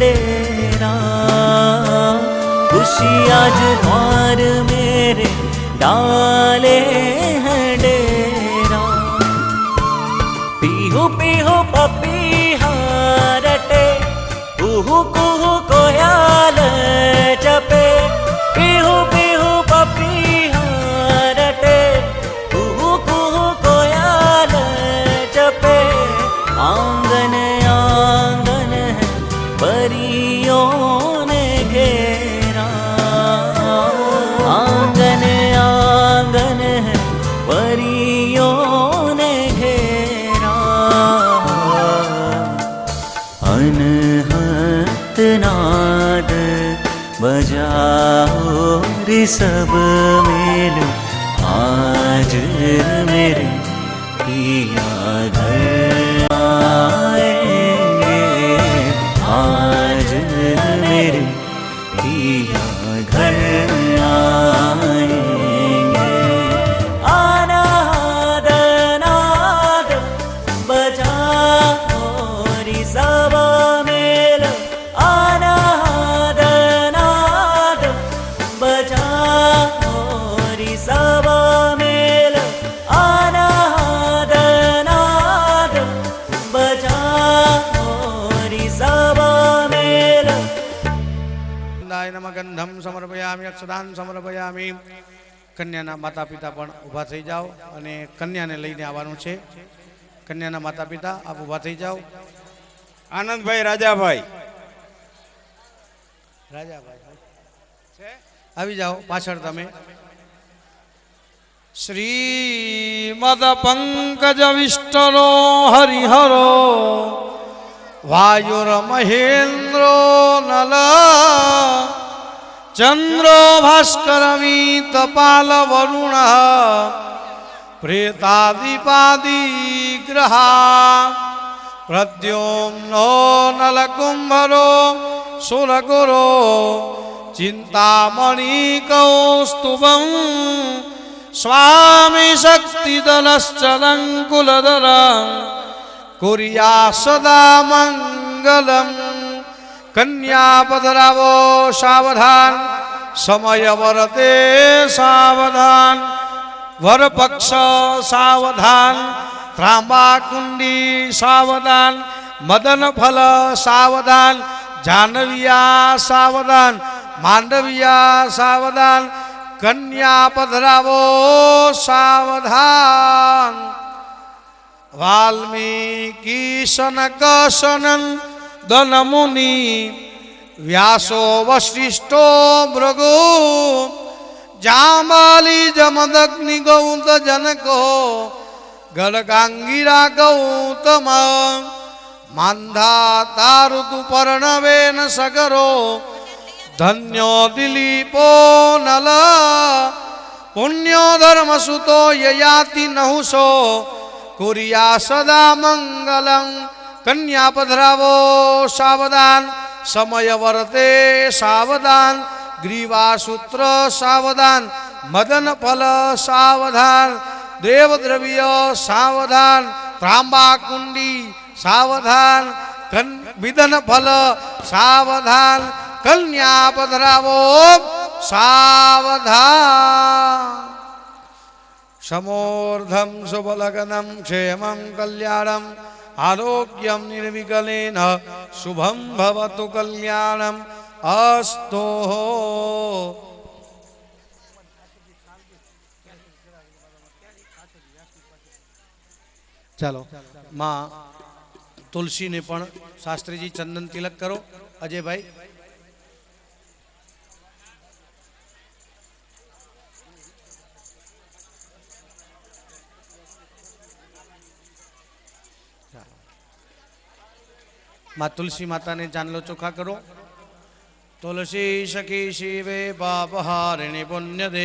डेरा खुशी आज द्वार मेरे डाल घर સદાન સમર્પયામી કન્યાના માતા પિતા પણ ઊભા થઈ જાઓ અને કન્યાને લઈને આવવાનું છે કન્યાના માતા પિતા આપ ઊભા થઈ જાઓ આનંદભાઈ રાજાભાઈ રાજાભાઈ આવી જાઓ પાછળ તમે શ્રીમદ પંકજ વિષ્ટરો હરિહરો વાયુર મહેન્દ્રો નલા चन्द्रो भास्करमी तपालवरुणः प्रेतादिपादिग्रहा प्रद्योम्नो नलकुम्भरो सुरगुरो चिन्तामणिकौस्तुभं स्वामी शक्तिदलश्चलङ्कुलदलं कुर्या सदा मङ्गलम् कन्या पधरावो सावधान समय वरते सावधान वर पक्ष सावधान त्रांबा कुंडी सावधान मदन फल सावधान जानविया सावधान मांडविया सावधान कन्या पधरावो सनक सनन દનમુનિ વ્યાસો વશિષ્ઠો ભૃગુ જામાલી જમદગ્નિ ગૌત જનકો ગલગાંગીરા ગૌતમ માંધા તારુતુ પર્ણવેન સગરો ધન્યો દિલીપો નલ પુણ્યો ધર્મસુતો યયાતિ નહુસો કુરિયા સદા મંગલં કન્યા પધરાવો સાવધાન સમય વર્તે સાવધાન ગ્રીવા સૂત્ર સાવધાન મદન ફલ સાવધાન દેવદ્રવ્ય સાવધાન ત્રાંબા કુંડી સાવધાન વિધન ફલ સાવધાન કન્યા પધરાવો સાવધાન સમોર્ધમ શુભલગ્નમ ક્ષેમમ કલ્યાણમ आरोग्यम निर्विकलेन शुभम भवतु कल्याणम अस्तो ચાલો માં તુલસીને પણ શાસ્ત્રીજી ચંદન તિલક કરો અજયભાઈ માં તુલસી માતાને જાનલો ચોખા કરો તુલસી સખી શિવે બાપહારિણી પુણ્ય દે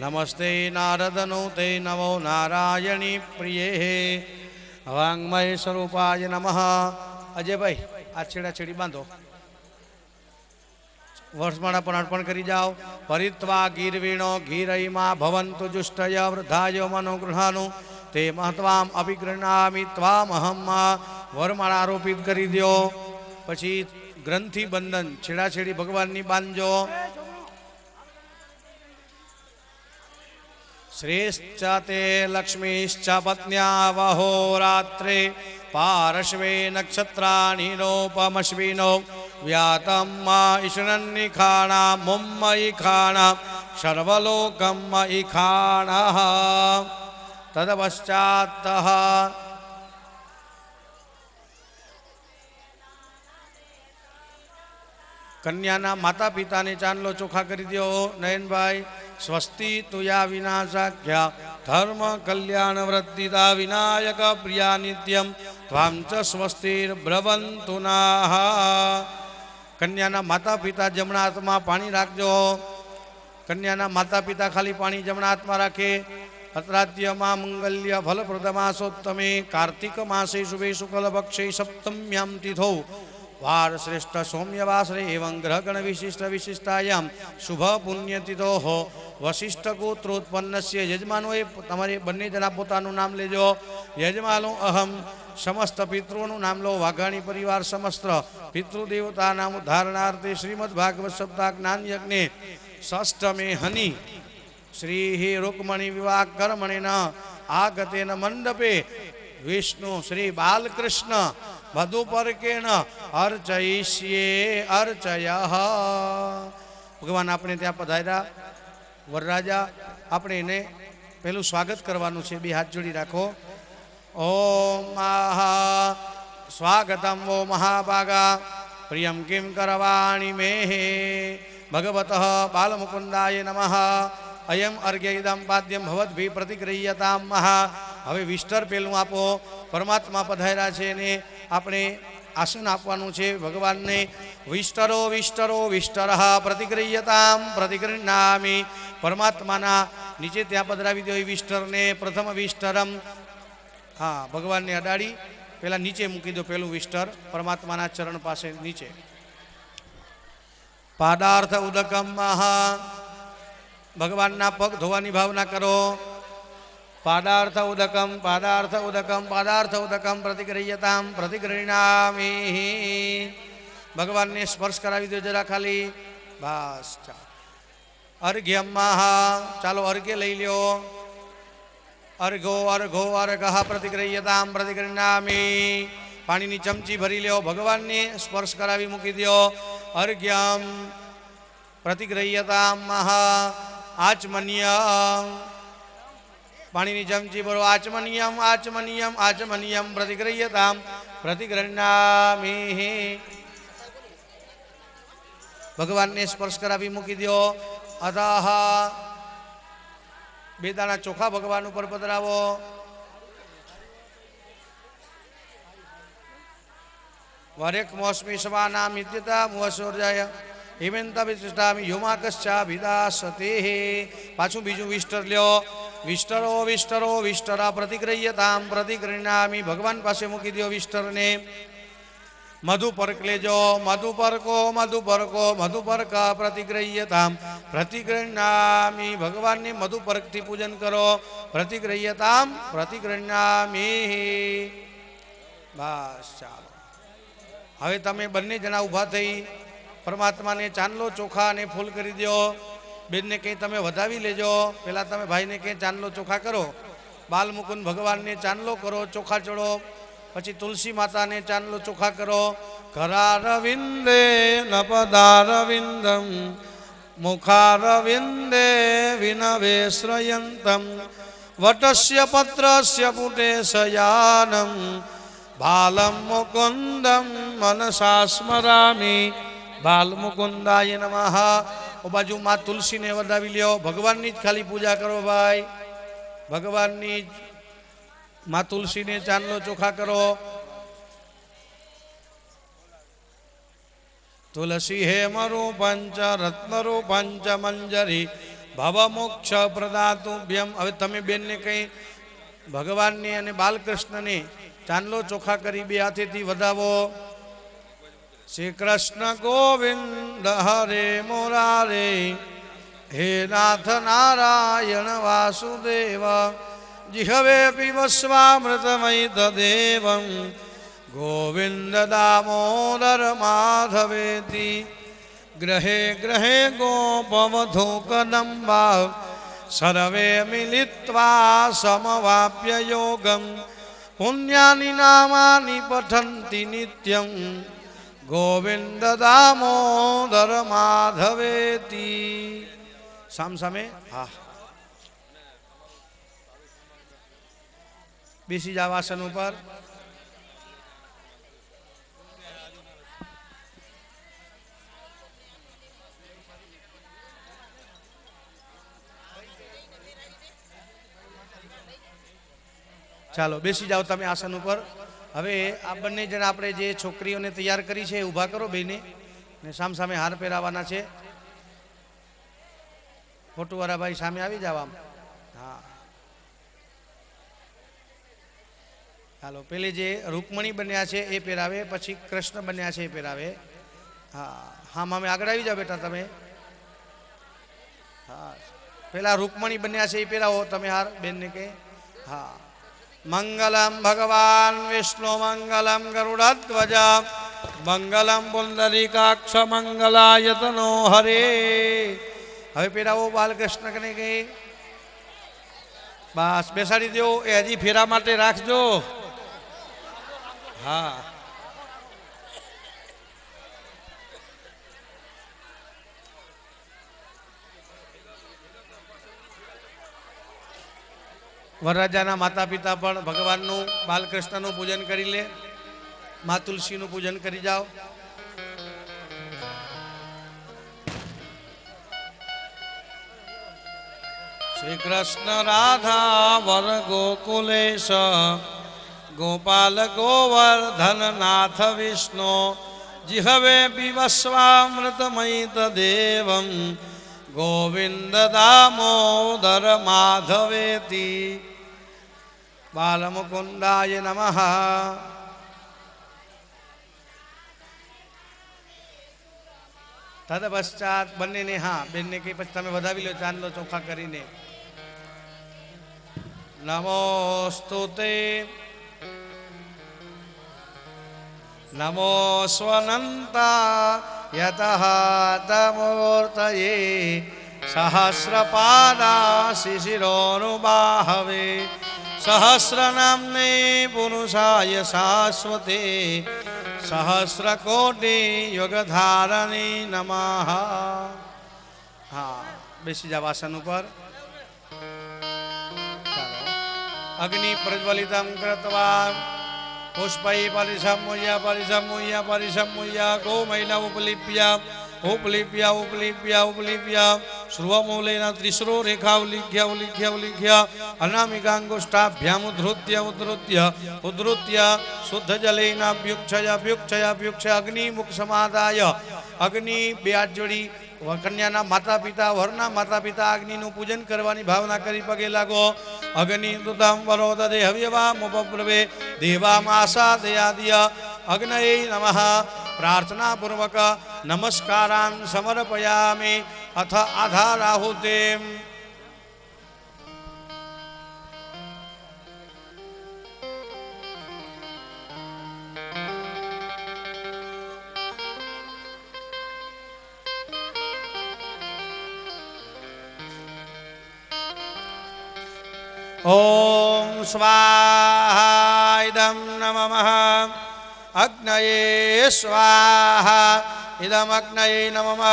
નમસ્તે નારદનો તે નમો નારાયણી પ્રિય હે વાંગમય સ્વરૂપાય નમ અજયભાઈ આ છેડા છેડી બાંધો વર્ષમાળા પણ અર્પણ કરી જાઓ પરિત્વા ગીરવીણો ગીરઈમાં ભવંતુ જુષ્ટય વૃદ્ધાય મનોગૃહાનું તે મહત્વામ અભિગૃણામિ ત્વામહમ્મા ग्रंथि पशी ग्रन्थिबन्धन छेडाछेडी भगवान् श्रेश्च ते लक्ष्मीश्च पत्न्या वहोरात्रे पारश्वे नक्षत्राणि नोपमश्विनो मा इष्णन्निखाणा खाना मयिखाणा शर्वलोकम् मयि खाणः तदपश्चात्तः કન્યાના માતા પિતાને ચાંદલો ચોખા કરી દો નયનભાઈ સ્વસ્તિ તુયા વિનાશાખ્યા ધર્મ કલ્યાણ વૃદ્ધિતા વિનાયક પ્રિયા નિત્યમ ત્વામ ચ સ્વસ્તિર બ્રવંતુ કન્યાના માતા પિતા જમણા હાથમાં પાણી રાખજો કન્યાના માતા પિતા ખાલી પાણી જમણા હાથમાં રાખે અત્રાદ્યમાં મંગલ્ય ફલપ્રદમાસોત્તમે કાર્તિક માસે શુભે શુકલ ભક્ષે સપ્તમ્યામ તિથૌ વાર શ્રેષ્ઠ સૌમ્યવાસરે એવં ગ્રહગણ વિશિષ્ટ વિશિષ્ટાયામ શુભ પુણ્યતિથો વશિષ્ઠ ગોત્રોત્પન્નસ્ય યજમાનોએ તમારે બંને જણા પોતાનું નામ લેજો યજમાનો અહમ સમસ્ત પિતૃઓનું નામ લો વાઘાણી પરિવાર સમસ્ત પિતૃદેવતા નામ ધારણાર્થે શ્રીમદ ભાગવત સપ્તાહ જ્ઞાન યજ્ઞે ષષ્ઠમે હનિ શ્રી રુકમણી વિવાહ કર્મણે આગતે ન મંડપે વિષ્ણુ શ્રી બાલકૃષ્ણ વધુ પરકેણ અર્ચયિષ્યે અર્ચય ભગવાન આપણે ત્યાં પધાર્યા વરરાજા આપણે એને પહેલું સ્વાગત કરવાનું છે બે હાથ જોડી રાખો ઓમ મહા સ્વાગતમ ઓ મહાભાગા પ્રિયમ કિમ કરવાણી મેહે ભગવત બાલમુકુંદાય નમઃ અયમ અર્ઘ્ય ઇદમ પાદ્યમ ભવદ્ભિ પ્રતિગૃહ્યતામ મહા હવે વિસ્તર પેલું આપો પરમાત્મા પધાર્યા છે એને આપણે આસન આપવાનું છે ભગવાનને વિસ્ટરો વિસ્ટરો વિસ્ટર પ્રતિક્રિયતામ પ્રતિગૃહનામી પરમાત્માના નીચે ત્યાં પધરાવી દો વિસ્તરને પ્રથમ વિસ્ટરમ હા ભગવાનને અડાડી પહેલાં નીચે મૂકી દો પેલું વિસ્તર પરમાત્માના ચરણ પાસે નીચે પાદાર્થ ઉદકમ મહા ભગવાનના પગ ધોવાની ભાવના કરો पादार्थ उदकम पादार्थ उदकम पादार्थ उदकम प्रतिग्रहता प्रतिग्रही भगवान ने स्पर्श करी दिए तो जरा खाली बस चलो अर्घ्य चलो अर्घ्य लै लियो अर्घो अर्घो अर्घ प्रतिग्रहता प्रतिग्रहामी पानी की चमची भरी लो भगवान ने स्पर्श करी मूक दियो अर्घ्यम प्रतिग्रहता महा आचमन्य પાણીની ચમચી ભરો આચમનિયમ આચમનિયમ આચમનિયમ પ્રતિગ્રહ્યતામ પ્રતિગ્રહણામિ ભગવાનને સ્પર્શ કરાવી મૂકી દો અતઃ બે દાણા ચોખા ભગવાન ઉપર પધરાવો વરેક મોસમી સમાના મિત્યતા મુસર્જાય હિમેન્તા વિશિષ્ટામી યોમાકશ્ચા વિદાસતે પાછું બીજું વિસ્ટર લ્યો વિસ્તરો વિસ્તરો વિસ્તરા પ્રતિક્રિયતામ પ્રતિક્રિયામી ભગવાન પાસે મૂકી દો વિસ્તરને મધુ પરકલેજો મધુ પરકો મધુ પરકો મધુ પરક પ્રતિગ્રહ્યતામ પ્રતિગ્રહ્યામી ભગવાનની મધુ પરકથી પૂજન કરો પ્રતિગ્રહ્યતામ પ્રતિગ્રહ્યામી બસ ચાલો હવે તમે બંને જણા ઊભા થઈ પરમાત્માને ચાંદલો ચોખા અને ફૂલ કરી દો बिन ने कहि तुम्हें वधवी लेजो पहला तुम्हें भाई ने कह चांदलो चोखा करो बालमुकुंद भगवान ने चांदलो करो चोखा चडो પછી તુલસી માતા ને चांदલો ચોખા કરો કરારવિંદે નપદારવિંદમ મુખારવિંદે વિનવેસ્રયંતમ વટસ્ય પત્રસ્ય કુટેસયાનમ બાલમકુંડમ મનસાસ્મરામી બાલમકુંદાય નમહા બાજુ માં તુલસી ને વધાવી લ્યો ભગવાન ની જ ખાલી પૂજા કરો ભાઈ ભગવાન ની મા તુલસી ને ચાંદલો ચોખા કરો તુલસી હે મરું પંચ રત્ન રૂપ પંચ મંજરી ભવ મોક્ષ પ્રદાતુભ્યમ હવે તમે બેન ને કઈ ભગવાન ની અને બાળ કૃષ્ણ ને ચાંદલો ચોખા કરી બે હાથે થી વધાવો श्री कृष्ण गोविंद हरे मुरारे हे नाथ नारायण वासुदेव जिहवे पिबस्वामृतमयि तदेवं गोविन्द दामोदर माधवेति ग्रहे ग्रहे गोपवधूकदम्बा सर्वे मिलित्वा समवाप्य योगं पुण्यानि नामानि पठन्ति नित्यम् ગોવિંદ દામોદર માધવેતી સામ સામે હા બેસી જાવ આસન ઉપર ચાલો બેસી જાઓ તમે આસન ઉપર હવે આ બંને જણ આપણે જે છોકરીઓને તૈયાર કરી છે ઊભા કરો બેને ને સામ સામે હાર પહેરાવાના છે ખોટુવાળા ભાઈ સામે આવી જાવ આમ હા હાલો પેલે જે રૂકમણી બન્યા છે એ પહેરાવે પછી કૃષ્ણ બન્યા છે એ પહેરાવે હા હા મામે આગળ આવી જાઓ બેટા તમે હા પેલા રૂકમણી બન્યા છે એ પહેરાવો તમે હાર બેનને કે હા मंगलम मङ्गलं भगवान् विष्णुमङ्गलं गरुडध्वज मङ्गलं पुन्दरीकाक्षमङ्गलायतनो हरे હવે પેરાઓ બાલકૃષ્ણ કને ગઈ બસ બેસાડી बेसाड़ी એ હજી ફેરા માટે રાખજો હા વરરાજાના માતા પિતા પણ ભગવાનનું બાલકૃષ્ણનું પૂજન કરી લે મા તુલસીનું પૂજન કરી જાઓ શ્રી કૃષ્ણ રાધા વર ગોકુલેશ ગોપાલ ગોવર્ધન નાથ વિષ્ણુ जिहवे पिबस्वामृतमयि देवं गोविन्ददामोदरमाधवेति बालमुकुन्दाय नमः તદપશ્ચાત બંનેને હા બંને કંઈ પછી તમે વધાવી લો ચાંદલો ચોખ્ખા કરીને નમોસ્તુ તે નમો સ્વનંતા યત તમૂર્તયે સહસ્રપાદા શિશિરોનુબાહવે सहस्रनाम्ने पुरुषाय शाश्वते सहस्रकोटियुगधारणे नमः हाँ बेसी जवासन पर अग्नि प्रज्वलितं कृत्वा पुष्पै परिसम्मुह्य परिसम्मुह्य परिसम्मुह्य गोमैल उपलिप्य उपलिप्य उपलिप्य उपलिप्य श्रुवमूलेनाद्रिस्रो रेखावलिघ्य उलिघ्य अनामिकाङ्गो स्टाभ्यामुद्धृत्य उद्धृत्य उद्धृत्य शुद्धजलेनाभ्युक्षयाभ्युक्षयाभ्युक्ष अग्निमुखसमादाय अग्नि ब्याजोड़ी કન્યાના માતા પિતા વરના માતા પિતા અગ્નિનું પૂજન કરવાની ભાવના કરી પગે લાગો અગ્નિ દુધામ વરોદ દેહવ્યવા મુપપ્રવે દેવામાસા દયાદિય અગ્નયે નમઃ પ્રાર્થનાપૂર્વક નમસ્કારાન સમર્પયામી अथ अधाराहुते ॐ स्वाहा नम नमः अग्नये स्वाहा इदमग्नये नमः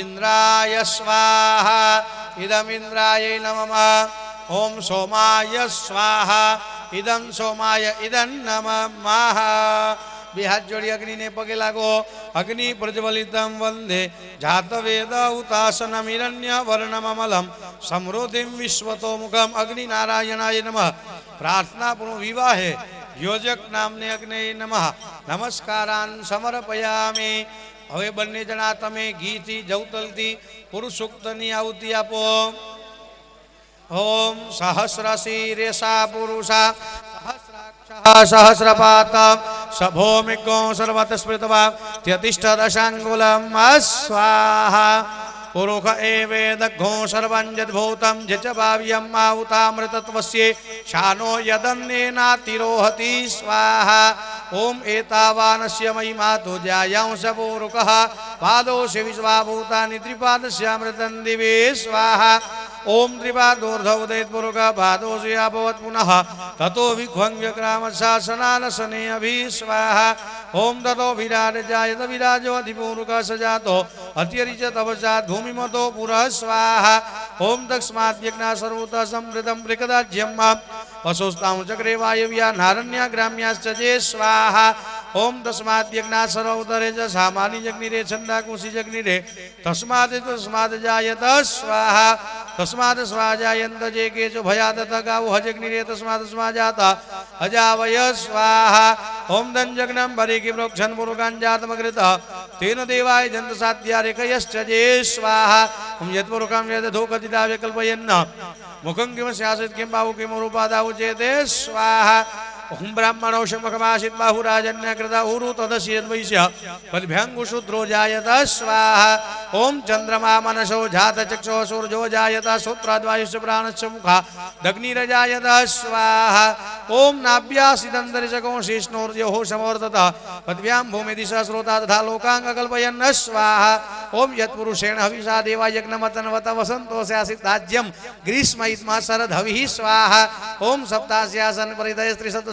इन्द्राय स्वाहा इदमिन्द्रायै नमः ॐ सोमाय स्वाहा इदम सोमाय इदं नमः जोड़ी अग्नि ने पगे लागो अग्नि प्रज्वलितं वन्दे जातवेद उतासनमिरण्यवर्णममलं समृद्धिं विश्वतोमुखम् अग्निनारायणाय नमः प्रार्थनापूर्वविवाहे યોજક નામની અગ્નિ નમઃ નમસ્કારાન સમર્પયામી હવે બંને જણા તમે ઘીથી જવતલથી પુરુષોક્તની આહુતિ આપો ઓમ સહસ્રશી રેસા પુરુષા સહસ્રપાત સભોમિકો સર્વત સ્મૃતવા ત્યતિષ્ઠ દશાંગુલમ સ્વાહા पुरुष एवेदघो सर्वं यद्भूतं यच भाव्यम् आहुतामृतत्वस्य शानो यदन्येनातिरोहति स्वाहा ॐ एतावानस्य महिमा तु ज्यायांस पूरुकः पादोऽस्य विश्वाभूतानि त्रिपादस्यामृतं दिवे स्वाहा ओम त्रिपादोर्ध उदयपूर्वक भादोषयाभवत् पुनः ततो विघ्वङ्ग्यग्रामशासनानसने अभि स्वाहा ॐ ततो विराजजायत विराजोऽधिपूर्वक स जातो अत्यरिच तव चात् स्वाहा ॐ दक्ष्माद्यज्ञा सर्वतः संवृतं मृकदाज्यं मां पशुस्तां चक्रे वायव्या नारण्या ग्राम्याश्च स्वाहा ओम तस्माद यज्ञा सरोदरे च सामान्य जग्नि रे छंदा कुशी जग्नि रे तस्माद तस्माद जायत स्वाहा तस्माद स्वा जायंत जे के जो भयादत गावो हजग्नि रे तस्माद स्वा जाता हजावय स्वाहा ओम दं जग्नम भरी की प्रोक्षण पुरुगान जातमकृत तेन देवाय जंत साध्या रेखयश्च जे स्वाहा हम यद पुरुकम यद धोकतिदा विकल्पयन्न मुखं किम स्यासित किम बाहु किम रूपादाहु चेते स्वाहा हुं ब्राह्मणौषं मखमाशिन्बाहुराजन्यकृता ऊरु तदस्यन्वैश्य बलिभ्यङ्गुशूद्रो जायत स्वाहा ॐ चन्द्रमा मनसो जातचक्षो सूर्यो जायत सूत्राद्वायुश्च प्राणश्च मुखा दग्निरजायत स्वाहा ॐ नाभ्यासिदन्तरिचको शिष्णोर्यहो समोर्दतः पद्भ्यां भूमिदिशा श्रोता तथा लोकाङ्गकल्पयन्न स्वाहा ॐ यत्पुरुषेण हविषा देवा यज्ञमतन्वत वसन्तोस्यासिद्धाज्यं ग्रीष्मयित्मा शरदहविः स्वाहा ॐ सप्तास्यासन् परिदयस्त्रिशत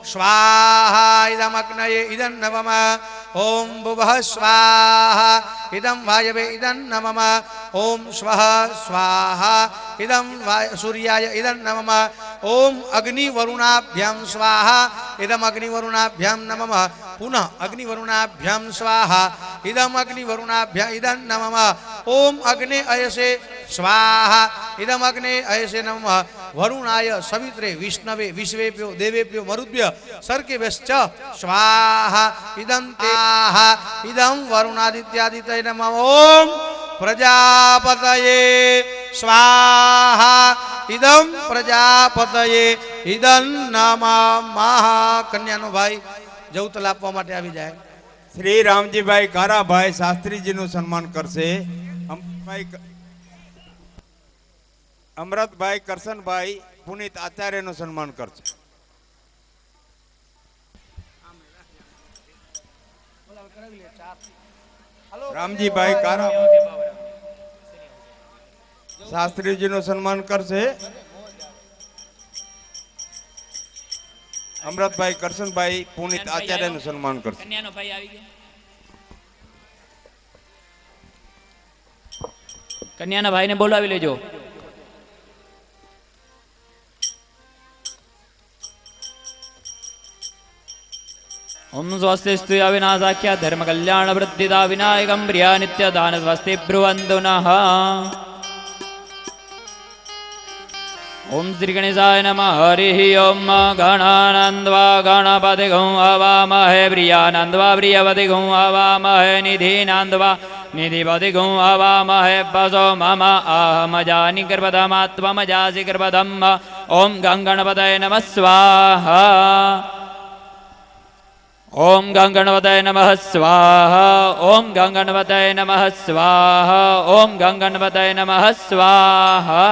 स्वाहा इदमग्नये इदं नमः ॐ भुवः स्वाहा इदं वायवे इदं नमः ॐ स्वः स्वाहा इदं सूर्याय इदं नमः ॐ अग्निवरुणाभ्यां स्वाहा इदम् अग्निवरुणाभ्यां नमः पुनः अग्निवरुणाभ्यां स्वाहा इदम् अग्निवरुणाभ्य इदं नमः ॐ अग्ने अयसे स्वाहा इदमग्ने अयसे नमः वरुणाय सवित्रे विष्णवे विश्वेभ्यो देवेभ्यो मरुद्भ्य સર્ગિભ્યશ્ચ સ્વાહા ઇદં તેહા ઇદં વરુણાદિત્યાદિતય નમ ઓમ પ્રજાપતયે સ્વાહા ઇદમ પ્રજાપતયે ઇદન નામા મહા ભાઈ જવતલ આપવા માટે આવી જાય શ્રી રામજીભાઈ કારાભાઈ શાસ્ત્રીજી નું સન્માન કરશે અમૃતભાઈ કરશનભાઈ પુનિત નું સન્માન કરશે રામજીભાઈ કારા શાસ્ત્રીજીનું સન્માન કરશે અમૃતભાઈ કરશનભાઈ પુનિત આચાર્યનું સન્માન કરશે કન્યાના ભાઈ ને બોલાવી લેજો ओम स्वस्ति स्तुया विनाशाख्य धर्म कल्याण वृद्धिदा विनायकम प्रिया नित्य दान स्वस्ति ब्रुवंतु नः ओम श्री गणेशाय नमः हरिः ओम गणानन्द्वा गणपति गौ अवामहे प्रियानन्द्वा प्रियपति गौ अवामहे निधिनान्द्वा निधिपति गौ अवामहे वसो मम अहमजानि गर्भधमात्मजासि गर्भधम्म ॐ गङ्गणपतये नमः स्वाहा ॐ गङ्गणवदय नमः स्वाहा ॐ गङ्गणवदय नमः स्वाहा ॐ गङ्गणवदय नमः स्वाहा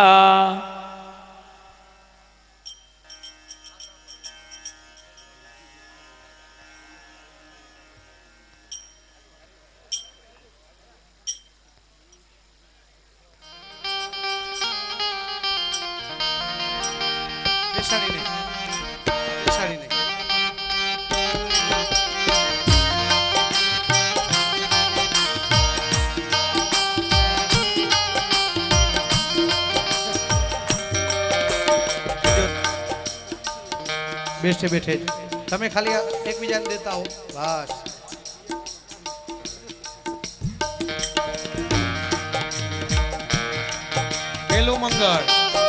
बैठे बैठे तब खाली एक बीजा देता हो बस मंगल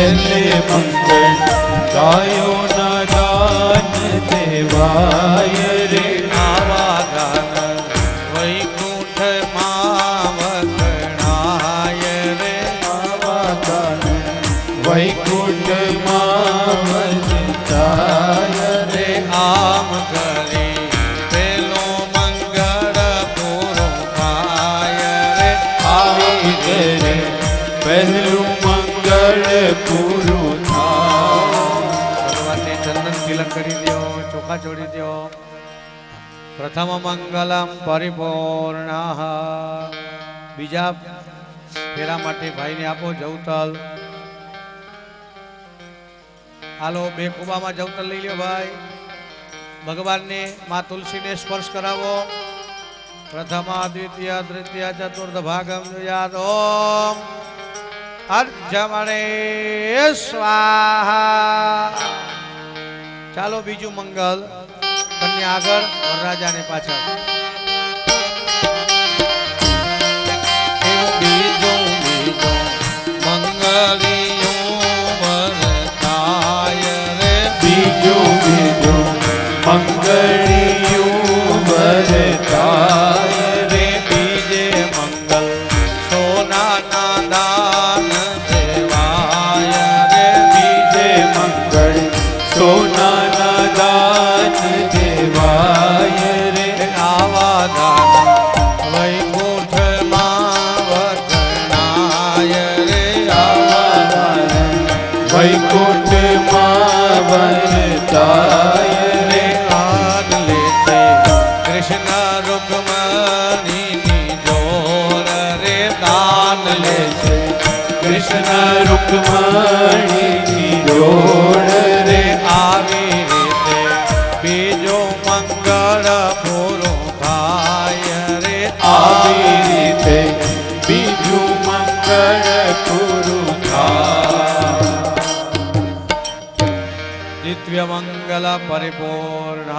છેલ્લે મંગળ ગાયોના ગાન દેવાય પ્રથમ મંગલમ પરિપૂર્ણ બીજા ફેરા માટે ભાઈને આપો જવતલ હાલો બે કુબામાં જવતલ લઈ લ્યો ભાઈ ભગવાનને મા તુલસીને સ્પર્શ કરાવો પ્રથમા દ્વિતીય તૃતીય ચતુર્થ ભાગમ યાદ ઓમ અર્જમણે સ્વાહા ચાલો બીજું મંગલ બંને આગળ વરરાજા ને પાછળ મંગળિયું ભરતા મંગલ પરિપૂર્ણ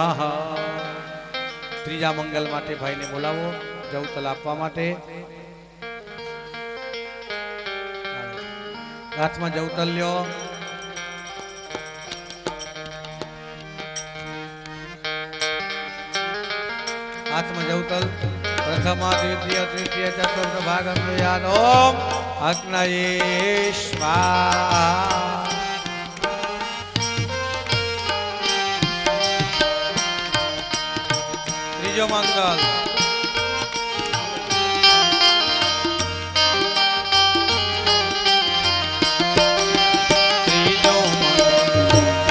ત્રીજા મંગલ માટે ભાઈને બોલાવો જવતલ આપવા માટે હાથમાં જવતલ લ્યો હાથમાં જવતલ પ્રથમા દ્વિતીય તૃતીય ચતુર્થ ભાગ અંગ્રયાન ઓમ અગ્નયેશ્વા મંગલ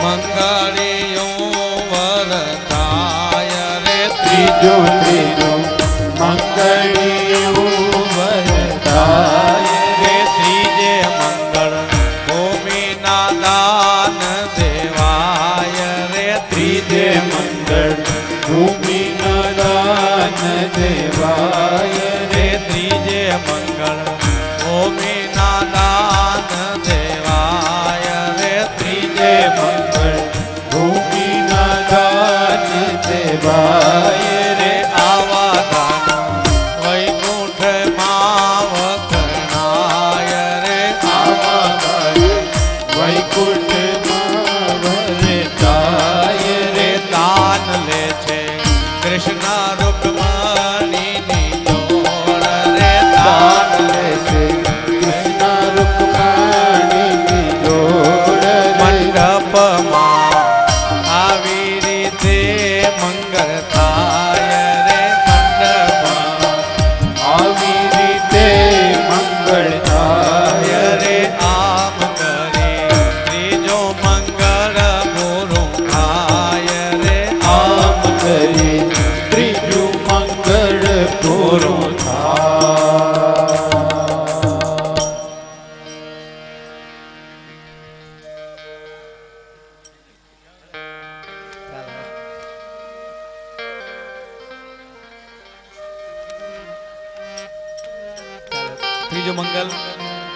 મંગળિયો વરતાય રે ત્રીજો ત્રીજો મંગળી बीजो मंगल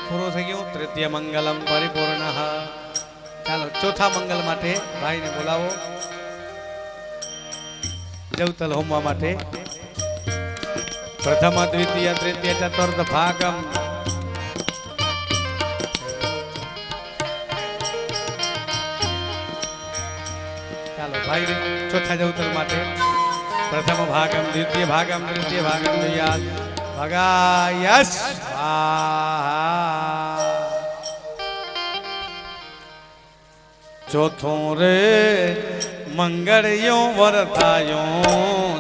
पूरा थी गय तृतीय मंगलम परिपूर्ण चलो चौथा मंगल माटे भाई ने बोलावो जवतल होम प्रथम द्वितीय तृतीय चतुर्थ भागम चलो भाई ने चौथा जवतल माटे प्रथम भागम द्वितीय भागम तृतीय भागम भगा यश ચોથું રે મંગળિયો વર્તાયો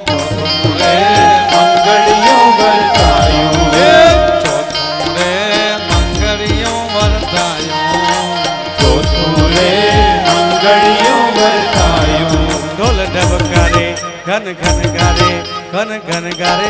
ચોથું રે મંગળિયો વર્તાયો ચોથું રે મંગળિયો વર્તાયો ચોથું રે મંગળિયો વર્તાયો ઢોલ ઢબકારે ઘન ઘન ગારે ઘન ઘન ગારે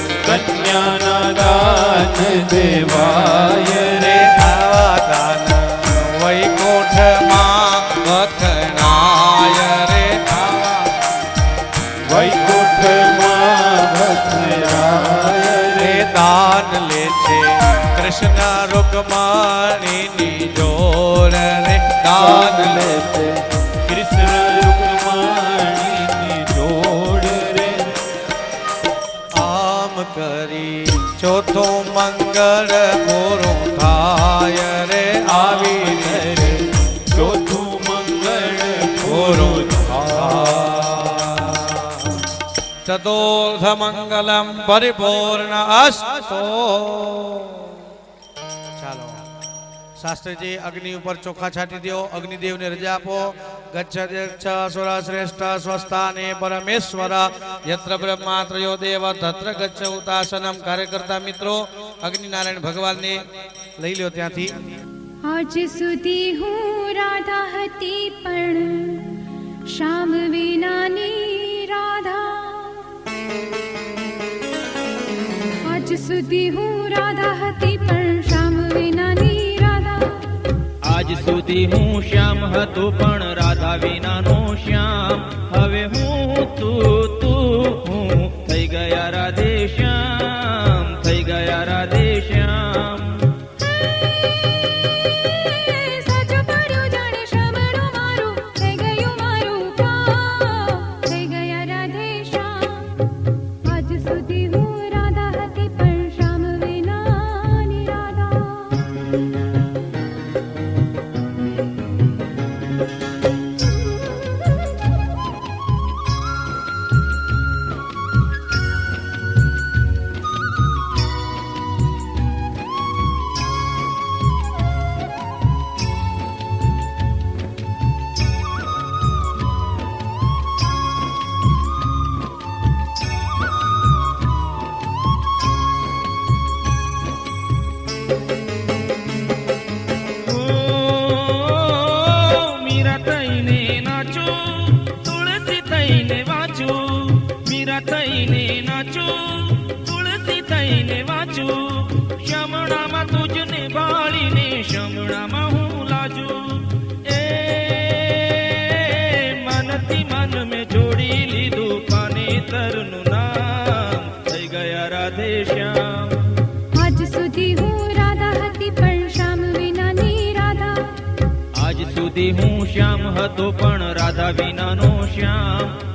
દેવાય રે આદાન વૈકુંઠમાં વખણાય રે વૈકુંઠમાં વખણાય રે દાન લે છે કૃષ્ણ રૂકમાણીની જોડ રે દાન લે છે કૃષ્ણ રૂકમાણીની જોડ રે આમ કરી ચોથો મંગળ પૂરું થાય રે આવી રે ચોથું મંગળ પૂરું ચતુર્થ મંગલમ પરિપૂર્ણ અસ્તો शास्त्री जी अग्नि ऊपर चोखा छाटी दियो अग्निदेव ने रजा आपो ग्रेष्ठ स्वस्था ने परमेश्वर यत्र ब्रह्मा त्रो देव तत्र गच्छासनम कार्यकर्ता मित्रों अग्निनायण भगवान ने लई लो त्या आज सुधी हूँ राधा हती पण श्याम विना राधा आज सुधी हूँ राधा हती पण श्याम विना नी સુધી હું શ્યામ હતો પણ રાધા વિના વિનાનો શ્યામ હવે હું તું તું હું થઈ ગયા રાધે શ્યામ થઈ ગયા રાધે શ્યામ પણ રાધા વિનાનો શ્યામ